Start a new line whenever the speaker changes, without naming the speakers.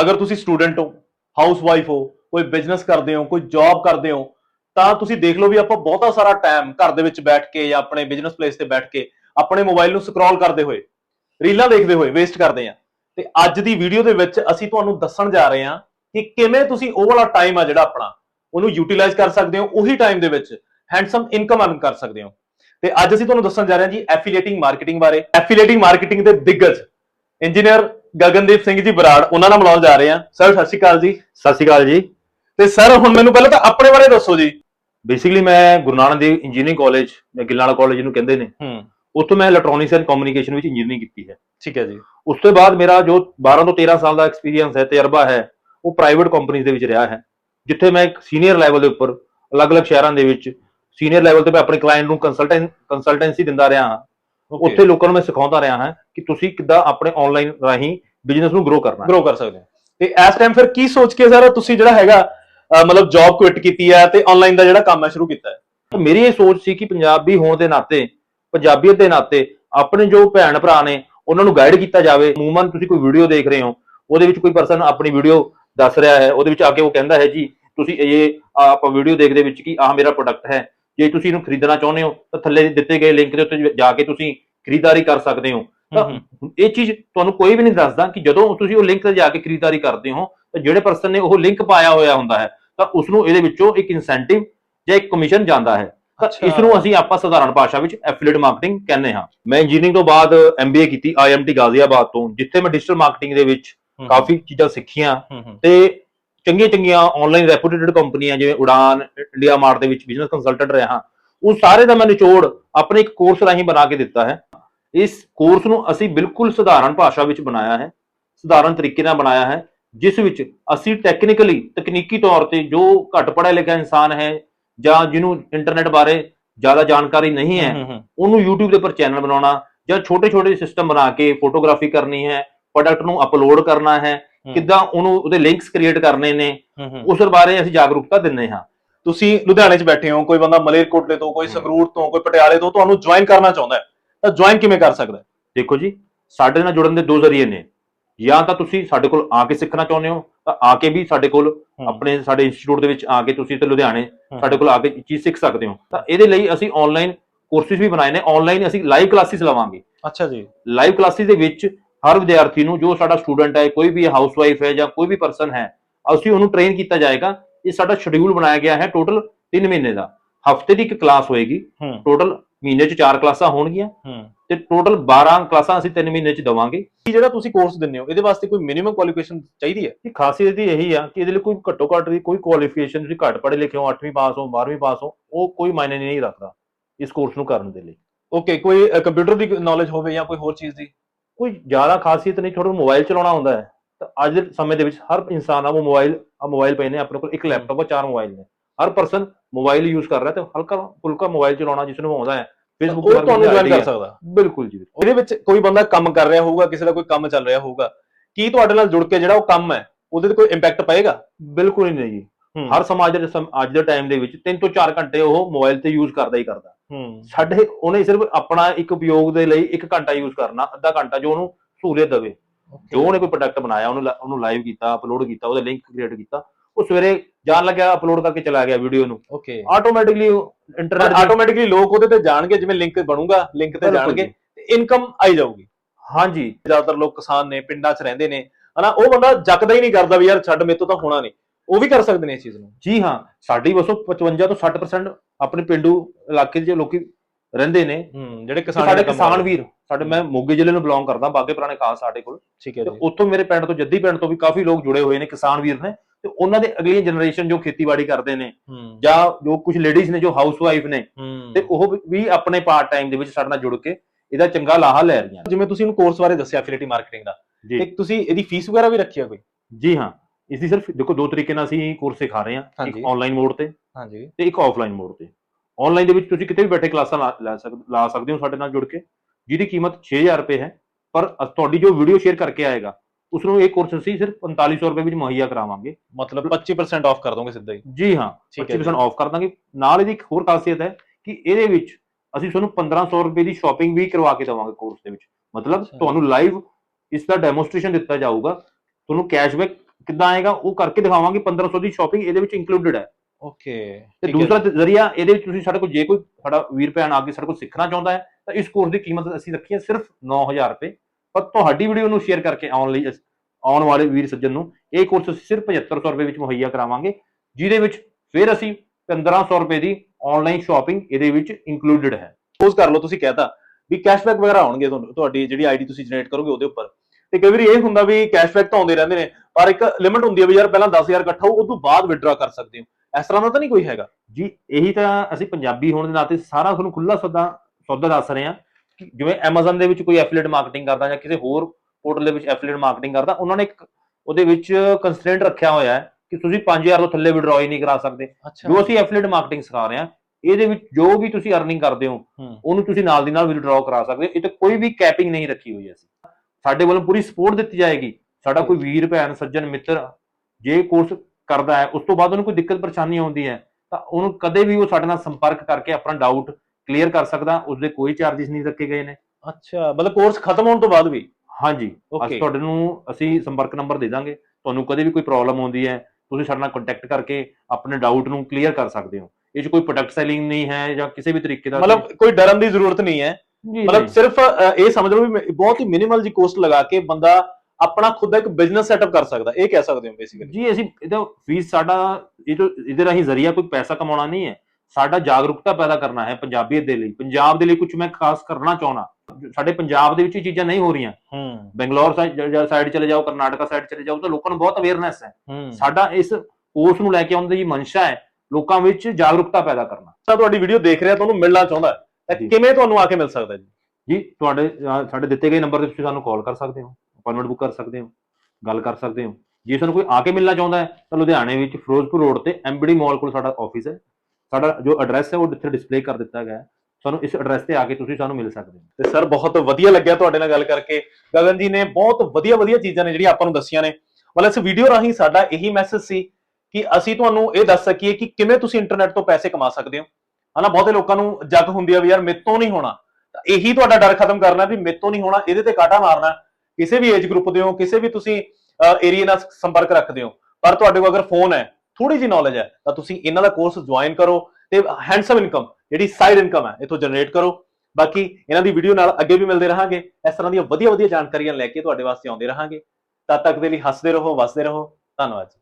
ਅਗਰ ਤੁਸੀਂ ਸਟੂਡੈਂਟ ਹੋ ਹਾਊਸ ਵਾਈਫ ਹੋ, ਕੋਈ ਬਿਜ਼ਨਸ ਕਰਦੇ ਹੋ, ਕੋਈ ਜੌਬ ਕਰਦੇ ਹੋ, ਤਾਂ ਤੁਸੀਂ ਦੇਖ ਲਓ ਵੀ ਆਪਾਂ ਬਹੁਤਾ ਸਾਰਾ ਟਾਈਮ ਘਰ ਦੇ ਵਿੱਚ ਬੈਠ ਕੇ ਜਾਂ ਆਪਣੇ ਬਿਜ਼ਨਸ ਪਲੇਸ ਤੇ ਬੈਠ ਕੇ ਆਪਣੇ ਮੋਬਾਈਲ ਨੂੰ ਸਕਰੋਲ ਕਰਦੇ ਹੋਏ, ਰੀਲਾਂ ਦੇਖਦੇ ਹੋਏ ਵੇਸਟ ਕਰਦੇ ਆ ਤੇ ਅੱਜ ਦੀ ਵੀਡੀਓ ਦੇ ਵਿੱਚ ਅਸੀਂ ਤੁਹਾਨੂੰ ਦੱਸਣ ਜਾ ਰਹੇ ਹਾਂ ਕਿ ਕਿਵੇਂ ਤੁਸੀਂ ਉਹ ਵਾਲਾ ਟਾਈਮ ਆ ਜਿਹੜਾ ਆਪਣਾ, ਉਹਨੂੰ ਯੂਟਿਲਾਈਜ਼ ਕਰ ਸਕਦੇ ਹੋ, ਉਹੀ ਟਾਈਮ ਦੇ ਵਿੱਚ ਹੈਂਡਸਮ ਇਨਕਮ ਅਰਨ ਕਰ ਸਕਦੇ ਹੋ। ਤੇ ਅੱਜ ਅਸੀਂ ਤੁਹਾਨੂੰ ਦੱਸਣ ਜਾ ਰਹੇ ਹਾਂ ਜੀ ਐਫੀਲੀਏਟਿੰਗ ਮਾਰਕੀਟਿੰਗ ਬਾਰੇ। ਐਫੀਲੀਏਟਿੰਗ ਮਾਰਕੀਟਿੰਗ ਦੇ ਦਿੱਗਜ। ਇੰਜੀਨੀਅਰ ਗਗਨਦੀਪ ਸਿੰਘ ਜੀ ਬਰਾੜ ਉਹਨਾਂ ਨਾਲ ਮਿਲਾਉਣ ਜਾ ਰਹੇ ਹਾਂ। ਸਰ ਸਤਿ ਸ਼੍ਰੀ ਅਕਾਲ ਜੀ।
ਸਤਿ ਸ਼੍ਰੀ ਅਕਾਲ ਜੀ।
ਤੇ ਸਰ ਹੁਣ ਮੈਨੂੰ ਪਹਿਲਾਂ ਤਾਂ ਆਪਣੇ ਬਾਰੇ ਦੱਸੋ ਜੀ।
ਬੇਸਿਕਲੀ ਮੈਂ ਗੁਰੂ ਨਾਨਕ ਦੇਵ ਇੰਜੀਨੀਅਰਿੰਗ ਕਾਲਜ ਜਾਂ ਗਿੱਲਾਣਾ ਕਾਲਜ ਨੂੰ ਕਹਿੰਦੇ ਨੇ
ਹੂੰ।
ਉੱਥੋਂ ਮੈਂ ਇਲੈਕਟ੍ਰੋਨਿਕਸ ਐਂਡ ਕਮਿਊਨੀਕੇਸ਼ਨ ਵਿੱਚ ਇੰਜੀਨੀਅਰਿੰਗ ਕੀਤੀ ਹੈ।
ਠੀਕ ਹੈ ਜੀ।
ਉਸ ਤੋਂ ਬਾਅਦ ਮੇਰਾ ਜੋ 12 ਤੋਂ 13 ਸਾਲ ਦਾ ਐਕਸਪੀਰੀਅੰਸ ਹੈ ਤਜਰਬਾ ਹੈ ਉਹ ਪ੍ਰਾਈਵੇਟ ਕੰਪਨੀਆਂ ਦੇ ਵਿੱਚ ਰਿਹਾ ਹੈ ਜਿੱਥੇ ਮੈਂ ਇੱਕ ਸੀਨੀਅਰ ਲੈਵਲ ਦੇ ਉੱਪਰ ਅਲੱਗ-ਅਲੱਗ ਸ਼ਹਿਰਾਂ ਦੇ ਵਿੱਚ ਸੀਨੀਅਰ ਲੈਵਲ ਤੇ ਮੈਂ ਆਪਣੇ ਕਲਾਇੰਟ ਨੂੰ ਕੰਸਲਟੈਂਟ ਕੰਸਲਟੈਂਸੀ ਦਿੰਦਾ ਰਿਹਾ ਹਾਂ। ਉੱਥੇ ਲੋਕਾਂ ਨੂੰ ਮੈਂ ਸਿਖਾਉਂਦਾ ਰਿਹਾ ਹਾਂ ਕਿ ਤੁਸੀਂ ਕਿੱਦਾਂ ਆਪਣੇ ਆਨਲਾਈਨ ਰਾਹੀਂ ਬਿਜ਼ਨਸ ਨੂੰ ਗਰੋ ਕਰਨਾ
ਗਰੋ ਕਰ ਸਕਦੇ ਹੋ। ਤੇ ਇਸ ਟਾਈਮ ਫਿਰ ਕੀ ਸੋਚ ਕੇ ਸਰ ਤੁਸੀਂ ਜਿਹੜਾ ਹੈਗਾ ਮਤਲਬ ਜੌਬ ਕੁਇਟ ਕੀਤੀ ਹੈ ਤੇ ਆਨਲਾਈਨ ਦਾ ਜਿਹੜਾ ਕੰਮ ਹੈ ਸ਼ੁਰੂ ਕੀਤਾ ਹੈ?
ਮੇਰੀ ਇਹ ਸੋਚ ਸੀ ਕਿ ਪੰਜਾਬੀ ਹੋਣ ਦੇ ਨਾਤੇ ਪੰਜਾਬੀਅਤ ਦੇ ਨਾਤੇ ਆਪਣੇ ਜੋ ਭੈਣ ਭਰਾ ਨੇ ਉਹਨਾਂ ਨੂੰ ਗਾਈਡ ਕੀਤਾ ਜਾਵੇ। ਮੂਮਨ ਤੁਸੀਂ ਕੋਈ ਵੀਡੀਓ ਦੇਖ ਰਹੇ ਹੋ ਉਹਦੇ ਵਿੱਚ ਕੋਈ ਪਰਸਨ ਆਪਣੀ ਵੀਡੀਓ ਦੱਸ ਰਿਹਾ ਹੈ ਉਹਦੇ ਵਿੱਚ ਆ ਕੇ ਉਹ ਕਹਿੰਦਾ ਹੈ ਜੀ ਤੁਸੀਂ ਇਹ ਆਪਾਂ ਵੀਡੀਓ ਦੇਖਦੇ ਵਿੱਚ ਕਿ ਆਹ ਮੇਰਾ ਪ੍ਰੋਡਕਟ ਹੈ। ਜੇ ਤੁਸੀਂ ਇਹਨੂੰ ਖਰੀਦਣਾ ਚਾਹੁੰਦੇ ਹੋ ਤਾਂ ਥੱਲੇ ਦਿੱਤੇ ਗਏ ਲਿੰਕ ਦੇ ਉੱਤੇ ਜਾ ਕੇ ਤੁਸੀਂ ਖਰੀਦਦਾਰੀ ਕਰ ਸਕਦੇ ਹੋ। ਤਾਂ ਇਹ ਚੀਜ਼ ਤੁਹਾਨੂੰ ਕੋਈ ਵੀ ਨਹੀਂ ਦੱਸਦਾ ਕਿ ਜਦੋਂ ਤੁਸੀਂ ਉਹ ਲਿੰਕ ਤੇ ਜਾ ਕੇ ਖਰੀਦਦਾਰੀ ਕਰਦੇ ਹੋ ਤਾਂ ਜਿਹੜੇ ਪਰਸਨ ਨੇ ਉਹ ਲਿੰਕ ਪਾਇਆ ਹੋਇਆ ਹੁੰਦਾ ਹੈ ਤਾਂ ਉਸ ਨੂੰ ਇਹਦੇ ਵਿੱਚੋਂ ਇੱਕ ਇਨਸੈਂਟਿਵ ਜਾਂ ਇੱਕ ਕਮਿਸ਼ਨ ਜਾਂਦਾ ਹੈ। ਤਾਂ। ਇਸ ਨੂੰ ਅਸੀਂ ਆਪਾਂ ਸਧਾਰਨ ਭਾਸ਼ਾ ਵਿੱਚ ਐਫੀਲੀਏਟ ਮਾਰਕੀਟਿੰਗ ਕਹਿੰਦੇ ਹਾਂ। ਮੈਂ ਇੰਜੀਨੀਅਰਿੰਗ ਤੋਂ ਬਾਅਦ ਐਮਬੀਏ ਕੀਤੀ ਆਈਐਮਟੀ ਗਾਜ਼ੀਆਬਾਦ ਤੋਂ ਜਿੱਥੇ ਮੈਂ ਡਿਜੀਟਲ ਮਾਰਕੀਟਿੰਗ ਦੇ ਵਿੱਚ ਕਾਫੀ ਚੀਜ਼ਾਂ ਸਿੱਖੀਆਂ ਤੇ ਚੰਗੀਆਂ ਚੰਗੀਆਂ ਆਨਲਾਈਨ ਰੈਪਿਊਟੇਡ ਕੰਪਨੀਆਂ ਜਿਵੇਂ ਉਡਾਨ ਇੰਡੀਆ ਮਾਰਟ ਦੇ ਵਿੱਚ ਬਿਜ਼ਨਸ ਕੰਸਲਟੈਂਟ ਰਿਹਾ ਉਹ ਸਾਰੇ ਦਾ ਮੈਂ ਨਿਚੋੜ ਆਪਣੇ ਇੱਕ ਕੋਰਸ ਰਾਹੀਂ ਬਣਾ ਕੇ ਦਿੱਤਾ ਹੈ। ਇਸ ਕੋਰਸ ਨੂੰ ਅਸੀਂ ਬਿਲਕੁਲ ਸਧਾਰਨ ਭਾਸ਼ਾ ਵਿੱਚ ਬਣਾਇਆ ਹੈ ਸਧਾਰਨ ਤਰੀਕੇ ਨਾਲ ਬਣਾਇਆ ਹੈ ਜਿਸ ਵਿੱਚ ਅਸੀਂ ਟੈਕਨੀਕਲੀ ਤਕਨੀਕੀ ਤੌਰ ਤੇ ਜੋ ਘੱਟ ਪੜ੍ਹਿਆ ਲਿਖਿਆ ਇਨਸਾਨ ਹੈ ਜਾਂ ਜਿਹਨੂੰ ਇੰਟਰਨੈਟ ਬਾਰੇ ਜ਼ਿਆਦਾ ਜਾਣਕਾਰੀ ਨਹੀਂ ਹੈ ਉਹਨੂੰ YouTube ਦੇ ਉੱਪਰ ਚੈਨਲ ਬਣਾਉਣਾ ਜਾਂ ਛੋਟੇ-ਛੋਟੇ ਸਿਸਟਮ ਬਣਾ ਕੇ ਫੋਟੋਗ੍ਰਾਫੀ ਕਰਨੀ ਹੈ ਪ੍ਰੋਡਕਟ ਨੂੰ ਅਪਲੋਡ ਕਰਨਾ ਹੈ ਕਿੱਦਾਂ ਉਹਨੂੰ ਉਹਦੇ ਲਿੰਕਸ ਕ੍ਰੀਏਟ ਕਰਨੇ ਨੇ। ਉਸ ਬਾਰੇ ਅਸੀਂ ਜਾਗਰੂਕਤਾ ਦਿੰਦੇ ਹਾਂ।
ਤੁਸੀਂ ਲੁਧਿਆਣੇ 'ਚ ਬੈਠੇ ਹੋ ਕੋਈ ਬੰਦਾ ਮਲੇਰਕੋਟਲੇ ਤੋਂ ਕੋਈ। ਸੰਗਰੂਰ ਤੋਂ ਕੋਈ ਪਟਿਆਲੇ ਤੋਂ ਤੁਹਾਨੂੰ ਜੁਆਇਨ ਕਰਨਾ ਚਾਹੁੰਦਾ ਹੈ ਤਾਂ ਜੁਆਇਨ ਕਿਵੇਂ ਕਰ ਸਕਦਾ
ਦੇਖੋ ਜੀ ਸਾਡੇ ਨਾਲ ਜੁੜਨ ਦੇ ਦੋ ਜ਼ਰੀਏ ਨੇ। ਜਾਂ ਤਾਂ ਤੁਸੀਂ ਸਾਡੇ ਕੋਲ ਆ ਕੇ ਸਿੱਖਣਾ ਚਾਹੁੰਦੇ ਹੋ ਤਾਂ ਆ ਕੇ ਵੀ ਸਾਡੇ ਕੋਲ ਆਪਣੇ ਸਾਡੇ ਇੰਸਟੀਚਿਊਟ ਦੇ ਵਿੱਚ ਆ ਕੇ ਤੁਸੀਂ ਤੇ ਲੁਧਿਆਣੇ। ਸਾਡੇ ਕੋਲ ਆ ਕੇ ਚੀਜ਼ ਸਿੱਖ ਸਕਦੇ ਹੋ। ਤਾਂ ਇਹਦੇ ਲਈ ਅਸੀਂ ਆਨਲਾਈਨ ਕੋਰਸਿਸ ਵੀ ਬਣਾਏ ਨੇ। ਆਨਲਾਈਨ ਅਸੀਂ ਲਾਈਵ ਕਲਾਸਿਸ ਲਵਾਂਗੇ।
ਅੱਛਾ ਜੀ।
ਲਾਈਵ ਕਲਾਸਿਸ ਦੇ ਵਿੱਚ ਹਰ ਵਿਦਿਆਰਥੀ ਨੂੰ ਜੋ ਸਾਡਾ ਸਟੂਡੈਂਟ ਹੈ ਕੋਈ ਵੀ ਹਾਊਸ ਵਾਈਫ ਹੈ ਜਾਂ ਕੋਈ ਵੀ ਪਰਸਨ ਹੈ ਅਸੀਂ ਉਹਨੂੰ ਟ੍ਰੇਨ ਕੀਤਾ ਜਾਏਗਾ। ਇਹ ਸਾਡਾ ਸ਼ਡਿਊਲ ਬਣਾਇਆ ਗਿਆ ਹੈ ਟੋਟਲ 3 ਮਹੀਨੇ ਦਾ। ਹਫ਼ਤੇ ਦੀ ਇੱਕ ਕਲਾਸ ਹੋਏਗੀ। ਟੋਟਲ ਮਹੀਨੇ 'ਚ 4 ਕਲਾਸਾਂ ਹੋਣਗੀਆਂ। ਤੇ ਟੋਟਲ 12 ਕਲਾਸਾਂ ਅਸੀਂ 3 ਮਹੀਨੇ 'ਚ ਦਵਾਂਗੇ।
ਕੀ ਜਿਹੜਾ ਤੁਸੀਂ ਕੋਰਸ ਦਿੰਦੇ ਹੋ ਇਹਦੇ ਵਾਸਤੇ ਕੋਈ ਮਿਨੀਮਮ ਕੁਆਲੀਫਿਕੇਸ਼ਨ ਚਾਹੀਦੀ ਹੈ?
ਇਹ ਖਾਸੀਅਤ ਦੀ ਇਹੀ ਆ ਕਿ ਇਹਦੇ ਲਈ ਕੋਈ ਘੱਟੋ ਘੱਟ ਦੀ ਕੋਈ ਕੁਆਲੀਫਿਕੇਸ਼ਨ ਤੁਸੀਂ ਘੱਟ ਪੜ੍ਹੇ ਲਿਖੇ ਹੋ 8ਵੀਂ ਪਾਸ ਹੋ 12ਵੀਂ ਪਾਸ ਹੋ ਉਹ ਕੋਈ ਮਾਇਨੇ ਨਹੀਂ ਰੱਖਦਾ ਇਸ ਕੋਰਸ ਨੂੰ ਕਰਨ ਦੇ ਲਈ।
ਓਕੇ ਕੋਈ ਕੰਪਿਊਟਰ ਦੀ ਨੌਲੇਜ ਹੋਵੇ ਜਾਂ ਕੋਈ ਹੋਰ ਚੀਜ਼ ਦੀ?
ਕੋਈ ਜ਼ਿਆਦਾ ਖਾਸੀਅਤ ਨਹੀਂ ਥੋੜਾ ਮੋਬਾਈਲ ਚਲਾਉਣਾ ਹੁੰਦਾ ਹੈ। ਤਾਂ ਅੱਜ ਦੇ ਸਮੇਂ ਦੇ ਵਿੱਚ ਹਰ ਇਨਸਾਨ ਆ ਉਹ ਮੋਬਾਈਲ ਆ ਮੋਬਾਈਲ ਪਏ ਨੇ ਆਪਣੇ ਕੋਲ ਇੱਕ ਲੈਪਟਾਪ ਆ ਚਾਰ ਮੋਬਾਈਲ ਨੇ। ਹਰ ਪਰਸਨ ਮੋਬਾਈਲ ਯੂਜ਼ ਕਰ ਰਿਹਾ ਤੇ ਹਲਕਾ ਫੁਲਕਾ ਮੋਬਾਈਲ ਚਲਾਉਣਾ ਜਿਸ ਨੂੰ ਆਉਂਦਾ ਹੈ ਫੇਸਬੁੱਕ
ਉਹ ਤੁਹਾਨੂੰ ਜੁਆਇਨ ਕਰ ਸਕਦਾ।
ਬਿਲਕੁਲ ਜੀ
ਉਹਦੇ ਵਿੱਚ ਕੋਈ ਬੰਦਾ ਕੰਮ ਕਰ ਰਿਹਾ ਹੋਊਗਾ ਕਿਸੇ ਦਾ ਕੋਈ ਕੰਮ ਚੱਲ ਰਿਹਾ ਹੋਊਗਾ ਕੀ ਤੁਹਾਡੇ ਨਾਲ ਜੁੜ ਕੇ ਜਿਹੜਾ ਉਹ ਕੰਮ ਹੈ ਉਹਦੇ ਤੇ ਕੋਈ ਇੰਪੈਕਟ ਪਏਗਾ?
ਬਿਲਕੁਲ ਹੀ ਨਹੀਂ ਜੀ। ਹਰ ਸਮਾਜ ਦੇ ਅੱਜ ਦੇ ਟਾਈਮ ਦੇ ਵਿੱਚ 3 ਤੋਂ 4 ਘੰਟੇ ਉਹ ਮੋਬਾਈਲ ਤੇ ਯੂਜ਼ ਕਰਦਾ ਹੀ ਕਰਦਾ।
ਹੂੰ।
ਸਾਡੇ ਉਹਨੇ ਸਿਰਫ ਆਪਣਾ ਇੱਕ ਉਪਯੋਗ ਦੇ ਲਈ 1 ਘੰਟਾ ਯੂਜ਼ ਕਰਨਾ ਅੱਧਾ ਘੰਟਾ ਜੋ ਉਹਨੂੰ ਸਹੂਲੀਅਤ ਦੇਵੇ। ਜੋ ਉਹਨੇ ਕੋਈ ਪ੍ਰੋਡਕਟ ਬਣਾਇਆ ਉਹਨੂੰ ਉਹਨੂੰ ਲਾਈਵ ਕੀਤਾ ਅਪਲੋਡ ਕੀਤਾ ਉਹਦਾ ਲਿੰਕ ਕ੍ਰੀਏਟ ਕੀਤਾ ਉਹ ਸਵੇਰੇ ਜਾਣ ਲੱਗਿਆ ਅਪਲੋਡ ਕਰਕੇ ਚਲਾ ਗਿਆ ਵੀਡੀਓ ਨੂੰ।
ਓਕੇ
ਆਟੋਮੈਟਿਕਲੀ ਇੰਟਰਨੈਟ
ਆਟੋਮੈਟਿਕਲੀ ਲੋਕ ਉਹਦੇ ਤੇ ਜਾਣਗੇ ਜਿਵੇਂ ਲਿੰਕ ਬਣੂਗਾ ਲਿੰਕ ਤੇ ਜਾਣਗੇ। ਤੇ ਇਨਕਮ ਆਈ ਜਾਊਗੀ।
ਹਾਂਜੀ।
ਜ਼ਿਆਦਾਤਰ ਲੋਕ ਕਿਸਾਨ ਨੇ ਪਿੰਡਾਂ 'ਚ ਰਹਿੰਦੇ ਨੇ ਹਨਾ ਉਹ ਬੰਦਾ ਜੱਕਦਾ ਹੀ ਨਹੀਂ ਕਰਦਾ ਵੀ ਯਾਰ ਛੱਡ ਮੇਰੇ ਤੋਂ ਤਾਂ ਹੋਣਾ ਨਹੀਂ। ਉਹ ਵੀ ਕਰ ਸਕਦੇ ਨੇ ਇਸ ਚੀਜ਼ ਨੂੰ।
ਜੀ ਹਾਂ ਸਾਡੀ ਵਸੋਂ 55 ਤੋਂ 60% ਆਪਣੇ ਪਿੰਡੂ ਇਲਾਕੇ 'ਚ ਲੋਕੀ ਰਹਿੰਦੇ ਨੇ।
ਜਿਹੜੇ ਕਿਸਾਨ
ਸਾਡੇ ਕਿਸਾਨ। ਵੀਰ ਸਾਡੇ ਮੈਂ ਮੋਗੇ ਜ਼ਿਲ੍ਹੇ ਨੂੰ ਬਿਲੋਂਗ ਕਰਦਾ ਬਾਗੇ ਪੁਰਾਣੇ ਖਾਸ ਸਾਡੇ ਕੋਲ।
ਠੀਕ ਹੈ ਜੀ।
ਉੱਥੋਂ ਮੇਰੇ ਪਿੰਡ ਤੋਂ ਜੱਦੀ ਪਿੰਡ ਤੋਂ ਵੀ ਕਾਫੀ ਲੋਕ ਜੁੜੇ ਹੋਏ ਨੇ ਕਿਸਾਨ ਵੀਰ ਨੇ। ਤੇ ਉਹਨਾਂ ਦੇ ਅਗਲੀ ਜਨਰੇਸ਼ਨ ਜੋ ਖੇਤੀਬਾੜੀ ਕਰਦੇ ਨੇ ਜਾਂ ਜੋ ਕੁਝ ਲੇਡੀਜ਼ ਨੇ ਜੋ ਹਾਊਸ ਵਾਈਫ ਨੇ ਤੇ ਉਹ ਵੀ- ਆਪਣੇ ਪਾਰਟ ਟਾਈਮ ਦੇ ਵਿੱਚ ਸਾਡੇ ਨਾਲ ਜੁੜ ਕੇ ਇਹਦਾ ਚੰਗਾ ਲਾਹਾ ਲੈ ਰਹੀਆਂ
ਜਿਵੇਂ ਤੁਸੀਂ ਇਹਨੂੰ ਕੋਰਸ ਬਾਰੇ ਦੱਸਿਆ ਐਫੀਲੀਏਟੀ ਮਾਰਕੀਟਿੰਗ ਦਾ। ਤੇ ਤੁਸੀਂ ਇਹਦੀ ਫੀਸ ਵਗੈਰਾ ਵੀ ਰੱਖੀ ਆ ਕੋਈ?
ਜੀ ਹਾਂ। ਇਸ ਦੀ ਸਿਰਫ ਦੇਖੋ ਦੋ ਤਰੀਕੇ ਨਾਲ ਅਸੀਂ ਕੋਰਸ ਸਿਖਾ ਰਹੇ ਹਾਂ। ਇੱਕ ਆਨਲਾਈਨ ਮੋਡ ਤੇ
ਹਾਂਜੀ।
ਤੇ ਇੱਕ ਆਫਲਾਈਨ ਮੋਡ ਤੇ। ਆਨਲਾਈਨ ਦੇ ਵਿੱਚ ਤੁਸੀਂ ਕਿਤੇ ਵੀ ਬੈਠੇ ਕਲਾਸਾਂ ਲਾ ਸਕਦੇ ਲਾ ਸਕਦੇ ਹੋ ਸਾਡੇ ਨਾਲ ਜੁੜ ਕੇ ਜਿਹਦੀ ਕੀਮਤ 6000 ਰੁਪਏ ਹੈ ਪਰ ਤੁਹਾਡੀ ਜੋ ਵੀਡੀਓ ਸ਼ੇਅਰ ਕਰਕੇ ਆਏਗਾ ਉਸ ਨੂੰ ਇਹ ਕੋਰਸ ਅਸੀਂ ਸਿਰਫ 4500 ਰੁਪਏ ਵਿੱਚ ਮੁਹੱਈਆ ਕਰਾਵਾਂਗੇ।
ਮਤਲਬ 25% ਆਫ ਕਰ ਦੋਗੇ ਸਿੱਧਾ ਹੀ।
ਜੀ ਹਾਂ
ਠੀਕ ਹੈ
25% ਆਫ ਕਰ ਦਾਂਗੇ। ਨਾਲ ਇਹਦੀ ਇੱਕ ਹੋਰ ਖਾਸੀਅਤ ਹੈ ਕਿ ਇਹਦੇ ਵਿੱਚ ਅਸੀਂ ਤੁਹਾਨੂੰ 1500 ਰੁਪਏ ਦੀ ਸ਼ਾਪਿੰਗ ਵੀ ਕਰਵਾ ਕੇ ਦੇਵਾਂਗੇ ਕੋਰਸ ਦੇ ਵਿੱਚ। ਮਤਲਬ। ਤੁਹਾਨੂੰ ਲਾਈਵ ਇਸ ਦਾ ਡੈਮੋਸਟ੍ਰੇਸ਼ਨ ਦਿੱਤਾ ਜਾਊਗਾ। ਤੁਹਾਨੂੰ ਕੈਸ਼ਬੈਕ ਕਿੱਦਾਂ ਆਏਗਾ ਉਹ ਕਰਕੇ ਦਿਖਾਵਾਂਗੇ। 1500 ਦੀ ਸ਼ਾਪਿੰਗ ਇਹਦੇ ਵਿੱਚ ਇਨਕਲੂਡਡ ਹੈ।
ਓਕੇ
ਤੇ ਦੂਸਰਾ ਜ਼ਰੀਆ ਇਹਦੇ ਵਿੱਚ ਤੁਸੀਂ ਸਾਡੇ ਕੋਲ ਜੇ ਕੋਈ ਸਾਡਾ ਵੀਰ ਭੈਣ ਆ ਕੇ ਸਾਡੇ ਕੋਲ ਸਿੱਖਣਾ ਚਾਹੁੰਦਾ ਹੈ ਤਾਂ ਇਸ ਕੋਰਸ ਦੀ ਕੀਮਤ ਅਸੀਂ ਰੱਖੀ ਹੈ ਸਿਰਫ 9000 ਰੁਪਏ। ਪਰ ਤੁਹਾਡੀ ਵੀਡੀਓ ਨੂੰ ਸ਼ੇਅਰ ਕਰਕੇ ਆਉਣ ਲਈ ਆਉਣ ਵਾਲੇ ਵੀਰ ਸੱਜਣ ਨੂੰ ਇਹ ਕੋਰਸ ਅਸੀਂ ਸਿਰਫ 7500 ਰੁਪਏ ਵਿੱਚ ਮੁਹੱਈਆ ਕਰਾਵਾਂਗੇ ਜਿਹਦੇ ਵਿੱਚ ਫਿਰ ਅਸੀਂ 1500 ਰੁਪਏ ਦੀ ਆਨਲਾਈਨ ਸ਼ਾਪਿੰਗ ਇਹਦੇ ਵਿੱਚ ਇਨਕਲੂਡਡ ਹੈ।
ਸਪੋਜ਼ ਕਰ ਲਓ ਤੁਸੀਂ ਕਹਿਤਾ ਵੀ ਕੈਸ਼ਬੈਕ ਵਗੈਰਾ ਆਉਣਗੇ ਤੁਹਾਨੂੰ ਤੁਹਾਡੀ ਜਿਹੜੀ ਆਈਡੀ ਤੁਸੀਂ ਜਨਰੇਟ ਕਰੋਗੇ ਉਹਦੇ ਉੱਪਰ। ਤੇ ਕਈ ਵਾਰੀ ਇਹ ਹੁੰਦਾ ਵੀ ਕੈਸ਼ਬੈਕ ਤਾਂ ਆਉਂਦੇ ਰਹਿੰਦੇ ਨੇ ਪਰ ਇੱਕ ਲਿਮਿਟ ਹੁੰਦੀ ਹੈ ਵੀ ਯਾਰ ਪਹਿਲਾਂ 10000 ਇਕੱਠਾ ਹੋ ਉਸ ਤੋਂ ਬਾਅਦ ਵਿਡਰਾ ਕਰ ਸਕਦੇ ਹੋ। ਇਸ ਤਰ੍ਹਾਂ ਦਾ ਤਾਂ ਨਹੀਂ ਕੋਈ ਹੈਗਾ।
ਜੀ ਇਹੀ ਤਾਂ ਅਸੀਂ ਪੰਜਾਬੀ ਹੋਣ ਦੇ ਨਾਤੇ ਸਾਰਾ ਤੁਹਾਨੂੰ ਖੁੱਲਾ ਸੌਦਾ ਸੌਦਾ ਦੱਸ ਰਹੇ ਹਾਂ ਕਿ ਜਿਵੇਂ Amazon ਦੇ ਵਿੱਚ ਕੋਈ ਐਫੀਲੀਏਟ ਮਾਰਕੀਟਿੰਗ ਕਰਦਾ ਜਾਂ ਕਿਸੇ ਹੋਰ ਪੋਰਟਲ ਦੇ ਵਿੱਚ ਐਫੀਲੀਏਟ ਮਾਰਕੀਟਿੰਗ ਕਰਦਾ ਉਹਨਾਂ ਨੇ ਇੱਕ ਉਹਦੇ ਵਿੱਚ ਕੰਸਟ੍ਰੇਂਟ ਰੱਖਿਆ ਹੋਇਆ ਹੈ ਕਿ ਤੁਸੀਂ 5000 ਤੋਂ ਥੱਲੇ ਵਿਡਰਾਅ ਹੀ ਨਹੀਂ ਕਰਾ ਸਕਦੇ। ਜੋ ਅਸੀਂ ਐਫੀਲੀਏਟ ਮਾਰਕੀਟਿੰਗ ਸਿਖਾ ਰਹੇ ਹਾਂ ਇਹਦੇ ਵਿੱਚ ਜੋ ਵੀ ਤੁਸੀਂ ਅਰਨਿੰਗ ਕਰਦੇ ਹੋ
ਹੂੰ।
ਉਹਨੂੰ ਤੁਸੀਂ ਨਾਲ ਦੀ ਨਾਲ ਵਿਡਰਾਅ ਕਰਾ ਸਕਦੇ ਹੋ। ਇਹ ਤੇ ਕੋਈ ਵੀ ਕੈਪਿੰਗ ਨਹੀਂ ਰੱਖੀ ਹੋਈ ਅਸੀਂ। ਸਾਡੇ ਵੱਲੋਂ ਪੂਰੀ ਸਪੋਰਟ ਦਿੱਤੀ ਜਾਏਗੀ। ਸਾਡਾ ਕੋਈ ਵੀਰ ਭੈਣ ਸੱਜਣ ਮਿੱਤਰ ਜੇ ਕੋਰਸ ਕਰਦਾ ਹੈ ਉਸ ਤੋਂ ਬਾਅਦ ਉਹਨੂੰ ਕੋਈ ਦਿੱਕਤ ਪਰੇਸ਼ਾਨੀ ਆਉਂਦੀ ਹੈ ਤਾਂ ਉਹਨੂੰ ਕਦੇ ਵੀ ਉਹ ਸਾਡੇ ਨਾਲ ਸੰਪਰਕ ਕਰਕੇ ਆਪਣਾ ਡਾਊਟ ਕਲੀਅਰ ਕਰ ਸਕਦਾ ਉਸਦੇ ਕੋਈ ਚਾਰजेस ਨਹੀਂ ਰੱਖੇ ਗਏ ਨੇ।
ਅੱਛਾ ਮਤਲਬ ਕੋਰਸ ਖਤਮ ਹੋਣ ਤੋਂ ਬਾਅਦ ਵੀ?
ਹਾਂਜੀ ਅਸੀਂ ਤੁਹਾਡੇ ਨੂੰ ਅਸੀਂ ਸੰਪਰਕ ਨੰਬਰ ਦੇ ਦਾਂਗੇ ਤੁਹਾਨੂੰ ਕਦੇ ਵੀ ਕੋਈ ਪ੍ਰੋਬਲਮ ਆਉਂਦੀ ਹੈ ਤੁਸੀਂ ਸਾਡੇ ਨਾਲ ਕੰਟੈਕਟ ਕਰਕੇ ਆਪਣੇ ਡਾਊਟ ਨੂੰ ਕਲੀਅਰ ਕਰ ਸਕਦੇ ਹੋ। ਇਹ 'ਚ ਕੋਈ ਪ੍ਰੋਡਕਟ ਸੈਲਿੰਗ ਨਹੀਂ ਹੈ ਜਾਂ ਕਿਸੇ ਵੀ ਤਰੀਕੇ ਦਾ
ਮਤਲਬ ਕੋਈ ਡਰਨ ਦੀ ਜ਼ਰੂਰਤ ਨਹੀਂ ਹੈ। ਮਤਲਬ। ਸਿਰਫ ਇਹ ਸਮਝ ਲਓ ਵੀ ਬਹੁਤ ਹੀ ਮਿਨੀਮਲ ਜੀ ਕੋਸਟ ਲਗਾ ਕੇ ਬੰਦਾ ਆਪਣਾ ਖੁਦ ਦਾ ਇੱਕ ਬਿਜ਼ਨਸ ਸੈਟਅਪ ਕਰ ਸਕਦਾ ਇਹ ਕਹਿ ਸਕਦੇ ਹੋ ਬੇਸਿਕਲੀ
ਜੀ ਅਸੀਂ ਇਹਦਾ ਫੀਸ ਸਾਡਾ ਇਹ ਜੋ ਇਹਦੇ ਰਾਹੀਂ ਜ਼ਰੀਆ ਕੋਈ ਪੈਸਾ ਕਮਾਉਣਾ ਨਹੀਂ ਹੈ। ਸਾਡਾ ਜਾਗਰੂਕਤਾ ਪੈਦਾ ਕਰਨਾ ਹੈ ਪੰਜਾਬੀਅਤ ਦੇ ਲਈ। ਪੰਜਾਬ ਦੇ ਲਈ ਕੁਝ ਮੈਂ ਖਾਸ ਕਰਨਾ ਚਾਹਣਾ ਸਾਡੇ ਪੰਜਾਬ ਦੇ ਵਿੱਚ ਇਹ ਚੀਜ਼ਾਂ ਨਹੀਂ ਹੋ ਰਹੀਆਂ।
ਹੂੰ।
ਬੈਂਗਲੌਰ ਸਾਈਡ ਚਲੇ ਜਾਓ ਕਰਨਾਟਕਾ ਸਾਈਡ ਚਲੇ ਜਾਓ ਤਾਂ ਲੋਕਾਂ ਨੂੰ ਬਹੁਤ ਅਵੇਅਰਨੈਸ ਹੈ। ਸਾਡਾ ਇਸ ਕੋਰਸ ਨੂੰ ਲੈ ਕੇ ਆਉਣ ਦੀ ਮਨਸ਼ਾ ਹੈ ਲੋਕਾਂ ਵਿੱਚ ਜਾਗਰੂਕਤਾ ਪੈਦਾ ਕਰਨਾ।
ਤਾਂ ਤੁਹਾਡੀ ਵੀਡੀਓ ਦੇਖ ਰਿਹਾ ਤੁਹਾਨੂੰ ਮਿਲਣਾ ਚਾਹੁੰਦਾ ਹੈ। ਤਾਂ। ਕਿਵੇਂ ਤੁਹਾਨੂੰ ਆ ਕੇ ਮਿਲ ਸਕਦਾ ਜੀ?
ਜੀ ਤੁਹਾਡੇ ਸਾਡੇ ਦਿੱਤੇ ਗਏ ਨੰਬਰ ਤੇ ਤੁਸੀਂ ਸਾਨੂੰ ਕਾਲ ਕਰ ਸਕਦੇ ਹੋ। ਅਪਾਇੰਟਮੈਂਟ ਬੁੱਕ ਕਰ ਸਕਦੇ ਹੋ, ਗੱਲ ਕਰ ਸਕਦੇ ਹੋ। ਜੇ ਤੁਹਾਨੂੰ ਕੋਈ ਆ ਕੇ ਮਿਲਣਾ ਚਾਹੁੰਦਾ ਹੈ, ਤਾਂ ਲੁਧਿਆਣੇ ਵਿੱਚ ਫਿਰੋਜ਼ਪੁਰ ਰੋਡ ਤੇ ਐਮਬੀਡੀ ਮਾਲ ਕੋਲ ਸਾਡਾ ਆਫਿਸ ਹੈ। ਸਾਡਾ ਜੋ ਐਡਰੈਸ ਹੈ, ਉਹ ਇੱਥੇ ਡਿਸਪਲੇ ਕਰ ਦਿੱਤਾ ਗਿਆ ਹੈ। ਸਾਨੂੰ ਇਸ ਐਡਰੈਸ ਤੇ ਆ ਕੇ ਤੁਸੀਂ ਸਾਨੂੰ ਮਿਲ ਸਕਦੇ ਹੋ।
ਤੇ ਸਰ, ਬਹੁਤ ਵਧੀਆ ਲੱਗਿਆ ਤੁਹਾਡੇ ਨਾਲ ਗੱਲ ਕਰਕੇ। ਗਗਨ ਜੀ ਨੇ ਬਹੁਤ ਵਧੀਆ ਵਧੀਆ ਚੀਜ਼ਾਂ ਨੇ ਜਿਹੜੀਆਂ ਆਪਾਂ ਨੂੰ ਦੱਸੀਆਂ ਨੇ। ਮਤਲਬ ਇਸ ਵੀਡੀਓ ਰਾਹੀਂ ਸਾਡਾ ਇਹੀ ਮੈਸੇਜ ਸੀ ਕਿ ਅਸੀਂ ਤੁਹਾਨੂੰ ਇਹ ਦੱਸ ਸਕੀਏ ਕਿ ਕਿਵੇਂ ਤੁਸੀਂ ਇੰਟਰਨੈਟ ਤੋਂ ਪੈਸੇ ਕਮਾ ਸਕਦੇ ਹੋ। ਹਨਾ, ਬਹੁਤੇ ਲੋਕਾਂ ਨੂੰ ਜੱਗ ਹੁੰਦੀ ਆ ਵੀ ਯਾਰ, ਮੇਰੇ ਤੋਂ ਨਹੀਂ ਹੋਣਾ। ਤਾਂ ਇਹੀ ਤੁਹਾਡਾ ਡਰ ਖਤਮ ਕਰਨਾ ਵੀ ਮੇਰੇ ਤੋਂ ਨਹੀਂ ਹੋਣਾ, ਇਹਦੇ ਤੇ ਕਾਟਾ ਮਾਰਨਾ। ਕਿਸੇ ਵੀ ਏਜ ਗਰੁੱਪ ਦੇ ਹੋ, ਕਿਸੇ ਵੀ ਤੁਸੀਂ ਏਰੀਆ ਨਾਲ ਸੰਪਰਕ ਰੱਖਦੇ ਹੋ, ਪਰ ਤੁਹਾਡੇ ਕੋਲ ਅਗਰ ਫੋਨ ਹੈ ਥੋੜੀ ਜਿਹੀ ਨੌਲੇਜ ਹੈ, ਤਾਂ ਤੁਸੀਂ ਇਹਨਾਂ ਦਾ ਕੋਰਸ ਜੁਆਇਨ ਕਰੋ ਤੇ ਹੈਂਡਸਮ ਇਨਕਮ ਜਿਹੜੀ ਸਾਈਡ ਇਨਕਮ ਹੈ, ਇਥੋਂ ਜਨਰੇਟ ਕਰੋ। ਬਾਕੀ ਇਹਨਾਂ ਦੀ ਵੀਡੀਓ ਨਾਲ ਅੱਗੇ ਵੀ ਮਿਲਦੇ ਰਹਾਂਗੇ, ਇਸ ਤਰ੍ਹਾਂ ਦੀਆਂ ਵਧੀਆ ਵਧੀਆ ਜਾਣਕਾਰੀਆਂ ਲੈ ਕੇ ਤੁਹਾਡੇ ਵਾਸਤੇ ਆਉਂਦੇ ਰਹਾਂਗੇ। ਤਦ ਤੱਕ ਦੇ ਲਈ ਹੱਸਦੇ ਰਹੋ, ਵਸਦੇ ਰਹੋ। ਧੰਨਵਾਦ ਜੀ।